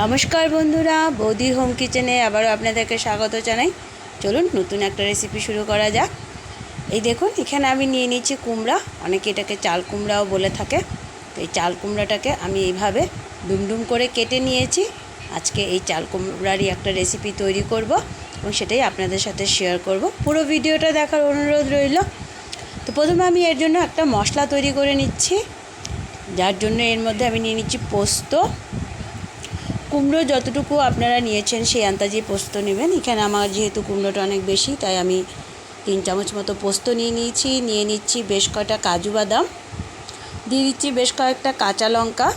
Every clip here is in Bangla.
নমস্কার বন্ধুরা, বৌদির হোম কিচেনে আবারও আপনাদেরকে স্বাগত জানাই। চলুন নতুন একটা রেসিপি শুরু করা যাক। এই দেখুন, এখানে আমি নিয়ে নিচ্ছি কুমড়া। অনেকে এটাকে চাল কুমড়াও বলে থাকে। তো এই চাল কুমড়াটাকে আমি এইভাবে ডুমডুম করে কেটে নিয়েছি। আজকে এই চাল কুমড়ারই একটা রেসিপি তৈরি করব এবং সেটাই আপনাদের সাথে শেয়ার করব। পুরো ভিডিওটা দেখার অনুরোধ রইল। তো প্রথমে আমি এর জন্য একটা মশলা তৈরি করে নিচ্ছি। যার জন্য এর মধ্যে আমি নিয়ে নিচ্ছি পোস্ত। কুমড়ো যতটুকু আপনারা নিয়েছেন সেই আন্দাজে পোস্ত নেবেন। এখানে আমার যেহেতু কুমড়োটা অনেক বেশি, তাই আমি তিন চামচ মতো পোস্ত নিয়ে নিয়েছি। নিয়ে নিচ্ছি বেশ কয়টা কাজু বাদাম, দিয়ে দিচ্ছি বেশ কয়েকটা কাঁচা লঙ্কা।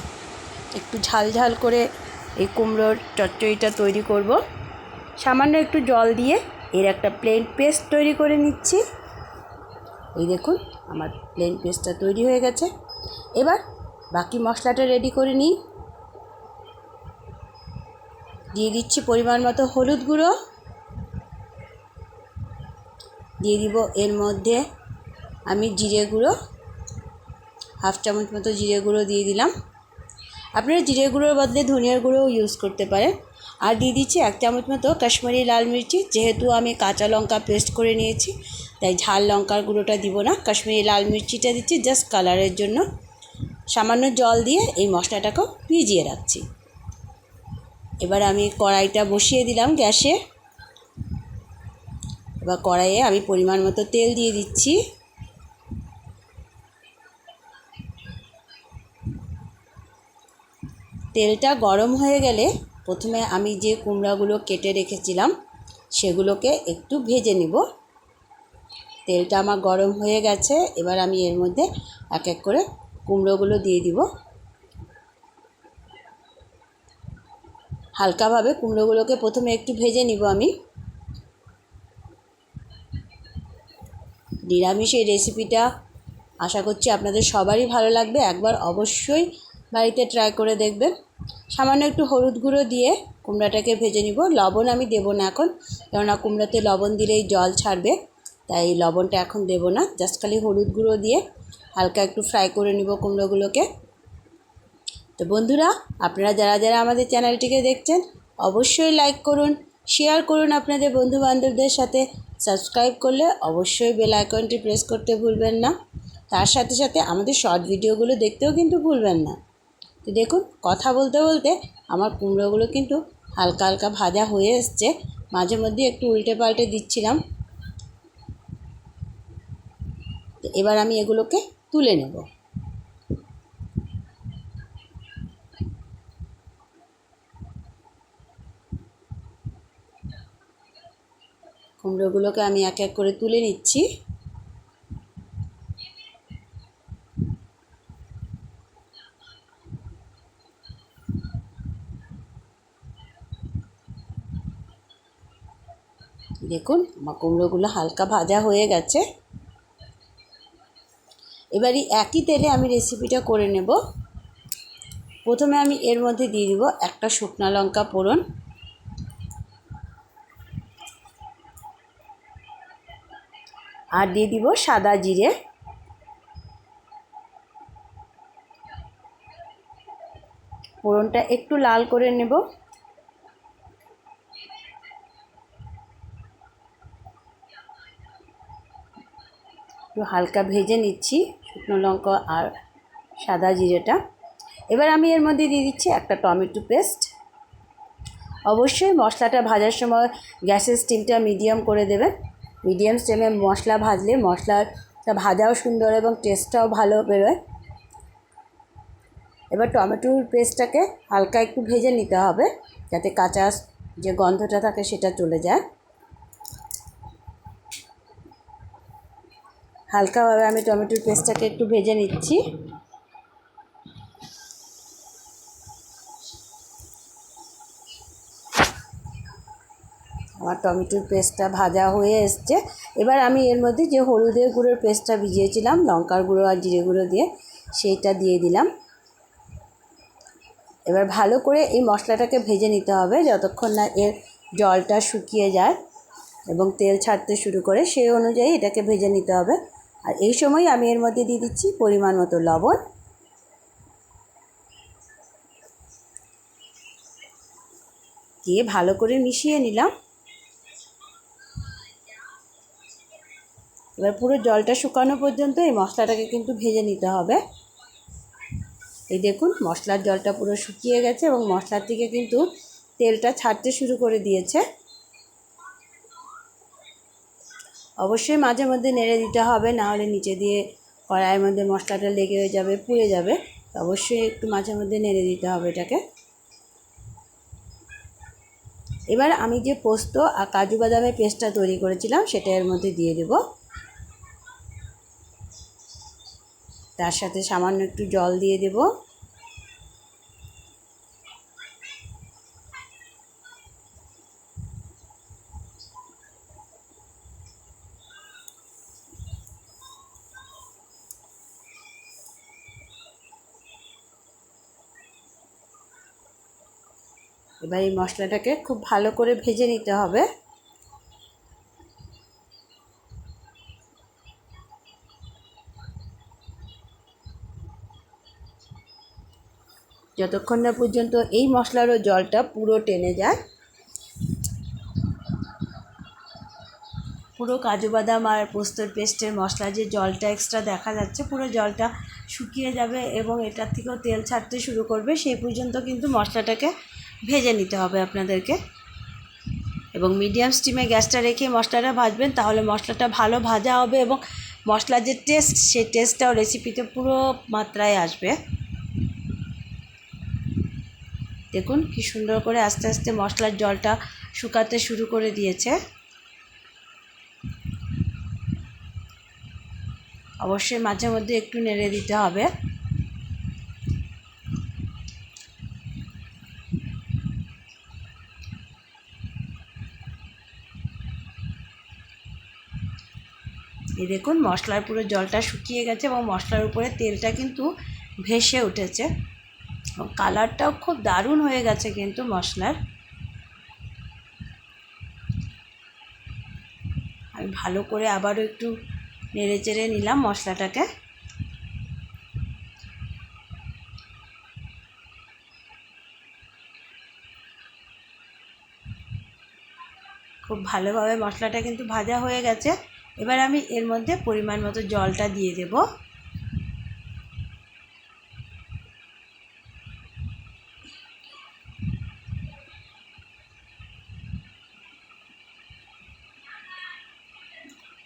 একটু ঝাল ঝাল করে এই কুমড়োর চচ্চড়িটা তৈরি করব। সামান্য একটু জল দিয়ে এর একটা প্লেন পেস্ট তৈরি করে নিচ্ছি। এই দেখুন, আমার প্লেন পেস্টটা তৈরি হয়ে গেছে। এবার বাকি মশলাটা রেডি করে নিই। দিয়ে দিচ্ছি পরিমাণ মতো হলুদ গুঁড়ো। দিয়ে দিব এর মধ্যে আমি জিরে গুঁড়ো, হাফ চামচ মতো জিরে গুঁড়ো দিয়ে দিলাম। আপনারা জিরে গুঁড়োর বদলে ধনিয়ার গুঁড়োও ইউজ করতে পারেন। আর দিয়ে দিচ্ছি এক চামচ মতো কাশ্মীরি লাল মির্চি, যেহেতু আমি কাঁচা লঙ্কা পেস্ট করে নিয়েছি, তাই ঝাল লঙ্কার গুঁড়োটা দিব না। কাশ্মীরি লাল মির্চিটা দিচ্ছি জাস্ট কালারের জন্য। সামান্য জল দিয়ে এই মশলাটাকেও ভিজিয়ে রাখছি। এবার আমি কড়াইটা বসিয়ে দিলাম গ্যাসে। এবার কড়াইয়ে আমি পরিমাণ মতো তেল দিয়ে দিচ্ছি। তেলটা গরম হয়ে গেলে প্রথমে আমি যে কুমড়াগুলো কেটে রেখেছিলাম, সেগুলোকে একটু ভেজে নিব। তেলটা আমার গরম হয়ে গেছে, এবার আমি এর মধ্যে এক এক করে কুমড়োগুলো দিয়ে দিব। হালকাভাবে কুমড়োগুলোকে প্রথমে একটু ভেজে নিব আমি। নিরামিষ এই রেসিপিটা আশা করছি আপনাদের সবারই ভালো লাগবে। একবার অবশ্যই বাড়িতে ট্রাই করে দেখবেন। সামান্য একটু হলুদ গুঁড়ো দিয়ে কুমড়াটাকে ভেজে নিব। লবণ আমি দেবো না এখন, কেননা কুমড়াতে লবণ দিলেই জল ছাড়বে, তাই লবণটা এখন দেবো না। জাস্ট খালি হলুদ গুঁড়ো দিয়ে হালকা একটু ফ্রাই করে নিব কুমড়োগুলোকে। তো বন্ধুরা, আপনারা যারা যারা আমাদের চ্যানেলটিকে দেখছেন, অবশ্যই লাইক করুন শেয়ার করুন আপনাদের বন্ধু বান্ধবদের সাথে। সাবস্ক্রাইব করলে অবশ্যই বেল আইকনটি প্রেস করতে ভুলবেন না। তার সাথে সাথে আমাদের শর্ট ভিডিওগুলো দেখতেও কিন্তু ভুলবেন না। তো দেখুন, কথা বলতে বলতে আমার কুমড়োগুলো কিন্তু হালকা হালকা ভাজা হয়ে এসছে। মাঝে মধ্যে একটু উল্টে পাল্টে দিচ্ছিলাম। এবার আমি এগুলোকে তুলে নেব। কুমড়োগুলোকে আমি এক এক করে তুলে নিচ্ছি। দেখুন, আমার কুমড়োগুলো হালকা ভাজা হয়ে গেছে। এবারই একই তেলে আমি রেসিপিটা করে নেব। প্রথমে আমি এর মধ্যে দিয়ে দিব একটা শুকনো লঙ্কা পোড়ন আর দিয়ে দিব সাদা জিরে। ফোড়নটা একটু লাল করে নেব। একটু হালকা ভেজে নিচ্ছি শুকনো লঙ্কা আর সাদা জিরেটা। এবার আমি এর মধ্যে দিয়ে দিচ্ছি একটা টমেটো পেস্ট। অবশ্যই মশলাটা ভাজার সময় গ্যাসের স্টিমটা মিডিয়াম করে দেবেন। মিডিয়াম স্টেমে মশলা ভাজলে মশলাটা ভাজাও সুন্দর এবং টেস্টটাও ভালো বেরোয়। এবার টমেটোর পেস্টটাকে হালকা একটু ভেজে নিতে হবে, যাতে কাঁচা যে গন্ধটা থাকে সেটা চলে যায়। হালকাভাবে আমি টমেটোর পেস্টটাকে একটু ভেজে নিচ্ছি। আমার টমেটোর পেস্টটা ভাজা হয়ে এসছে। এবার আমি এর মধ্যে যে হলুদের গুঁড়োর পেস্টটা ভিজিয়েছিলাম, লঙ্কার গুঁড়ো আর জিরে গুঁড়ো দিয়ে, সেইটা দিয়ে দিলাম। এবার ভালো করে এই মশলাটাকে ভেজে নিতে হবে যতক্ষণ না এর জলটা শুকিয়ে যায় এবং তেল ছাড়তে শুরু করে, সেই অনুযায়ী এটাকে ভেজে নিতে হবে। আর এই সময় আমি এর মধ্যে দিয়ে দিচ্ছি পরিমাণ মতো লবণ। দিয়ে ভালো করে মিশিয়ে নিলাম। এবার পুরো জলটা শুকানো পর্যন্ত এই মশলাটাকে কিন্তু ভেজে নিতে হবে। এই দেখুন, মশলার জলটা পুরো শুকিয়ে গেছে এবং মশলার থেকে কিন্তু তেলটা ছাড়তে শুরু করে দিয়েছে। অবশ্যই মাঝে মধ্যে নেড়ে দিতে হবে, না হলে নিচে দিয়ে কড়াইয়ের মধ্যে মশলাটা লেগে যাবে, পুড়ে যাবে। অবশ্যই একটু মাঝে মধ্যে নেড়ে দিতে হবে এটাকে। এবার আমি যে পোস্ত আর কাজু বাদামের পেস্টটা তৈরি করেছিলাম, সেটা এর মধ্যে দিয়ে দেব। তার সাথে সামান্য একটু জল দিয়ে দেব। এবার এই মশলাটাকে খুব ভালো করে ভেজে নিতে হবে। যতক্ষণ না পর্যন্ত এই মশলারও জলটা পুরো টেনে যায়, পুরো কাজু বাদাম আর পোস্তর পেস্টের মশলা যে জলটা এক্সট্রা দেখা যাচ্ছে, পুরো জলটা শুকিয়ে যাবে এবং এটার থেকেও তেল ছাড়তে শুরু করবে, সেই পর্যন্ত কিন্তু মশলাটাকে ভেজে নিতে হবে আপনাদেরকে। এবং মিডিয়াম স্টিমে গ্যাসটা রেখে মশলাটা ভাজবেন, তাহলে মশলাটা ভালো ভাজা হবে এবং মশলার যে টেস্ট সেই টেস্টটাও রেসিপিতে পুরো মাত্রায় আসবে। দেখুন কি সুন্দর করে আস্তে আস্তে মশলার জলটা শুকাতে শুরু করে দিয়েছে। অবশ্যই মাঝে মধ্যে একটু নেড়ে দিতে হবে। এই দেখুন মশলার পুরো জলটা শুকিয়ে গেছে এবং মশলার উপরে তেলটা কিন্তু ভেসে উঠেছে। কালারটাও খুব দারুণ হয়ে গেছে কিন্তু মশলার। আমি ভালো করে আবারও একটু নেড়ে চেড়ে নিলাম মশলাটাকে। খুব ভালোভাবে মশলাটা কিন্তু ভাজা হয়ে গেছে। এবার আমি এর মধ্যে পরিমাণ মতো জলটা দিয়ে দেব।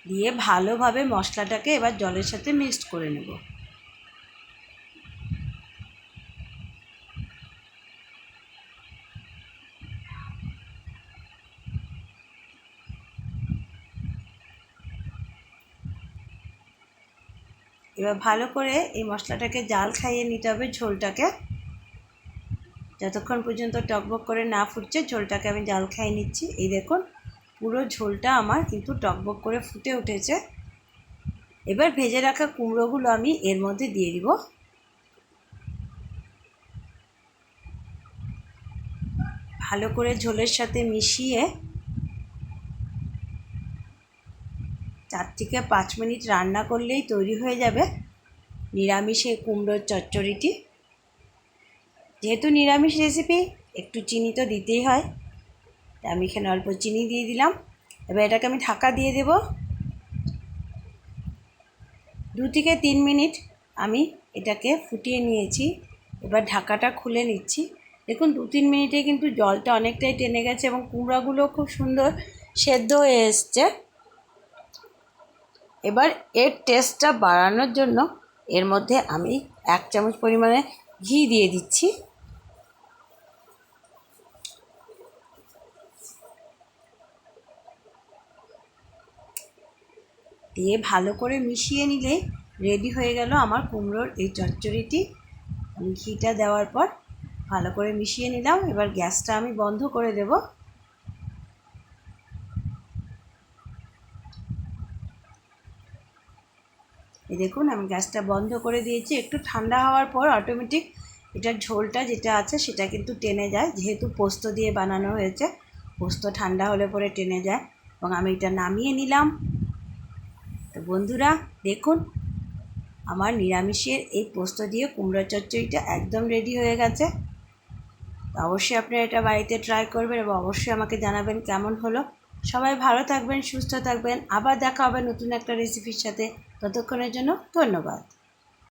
দিয়ে ভালোভাবে মশলাটাকে এবার জলের সাথে মিক্সড করে নেব। এবার ভালো করে এই মশলাটাকে জাল খাইয়ে নিতে হবে ঝোলটাকে। যতক্ষণ পর্যন্ত টকবক করে না ফুটছে, ঝোলটাকে আমি জাল খাইয়ে নিচ্ছি। এই দেখুন পুরো ঝোলটা আমার কিন্তু টকবক করে ফুটে উঠেছে। এবার ভেজে রাখা কুমড়োগুলো আমি এর মধ্যে দিয়ে দিব। ভালো করে ঝোলের সাথে মিশিয়ে চার থেকে পাঁচ মিনিট রান্না করলেই তৈরি হয়ে যাবে নিরামিষে কুমড়োর চচ্চড়িটি। যেহেতু নিরামিষ রেসিপি একটু চিনি তো দিতেই হয়। আমি এখানে অল্প চিনি দিয়ে দিলাম। এবার এটাকে আমি ঢাকা দিয়ে দেব। দু থেকে তিন মিনিট আমি এটাকে ফুটিয়ে নিয়েছি। এবার ঢাকাটা খুলে নিচ্ছি। দেখুন, দু তিন মিনিটে কিন্তু জলটা অনেকটাই টেনে গেছে এবং কুমড়াগুলো খুব সুন্দর সেদ্ধ হয়ে এসছে। এবার এর টেস্টটা বাড়ানোর জন্য এর মধ্যে আমি এক চামচ পরিমাণে ঘি দিয়ে দিচ্ছি। দিয়ে ভালো করে মিশিয়ে নিলে রেডি হয়ে গেল আমার কুমড়োর এই চচ্চড়িটি। ঘিটা দেওয়ার পর ভালো করে মিশিয়ে নিলাম। এবার গ্যাসটা আমি বন্ধ করে দেব। এই দেখুন, আমি গ্যাসটা বন্ধ করে দিয়েছি। একটু ঠান্ডা হওয়ার পর অটোমেটিক এটার ঝোলটা যেটা আছে সেটা কিন্তু টেনে যায়। যেহেতু পোস্ত দিয়ে বানানো হয়েছে, পোস্ত ঠান্ডা হলে পরে টেনে যায়। এবং আমি এটা নামিয়ে নিলাম। তো বন্ধুরা, দেখুন, আমার নিরামিষের এই পোস্ত দিয়ে কুমড়ো চচ্চড়িটা একদম রেডি হয়ে গেছে। অবশ্যই আপনারা এটা বাড়িতে ট্রাই করবেন এবং অবশ্যই আমাকে জানাবেন কেমন হলো। সবাই ভালো থাকবেন, সুস্থ থাকবেন। আবার দেখা হবে নতুন একটা রেসিপির সাথে। ততক্ষণের জন্য ধন্যবাদ।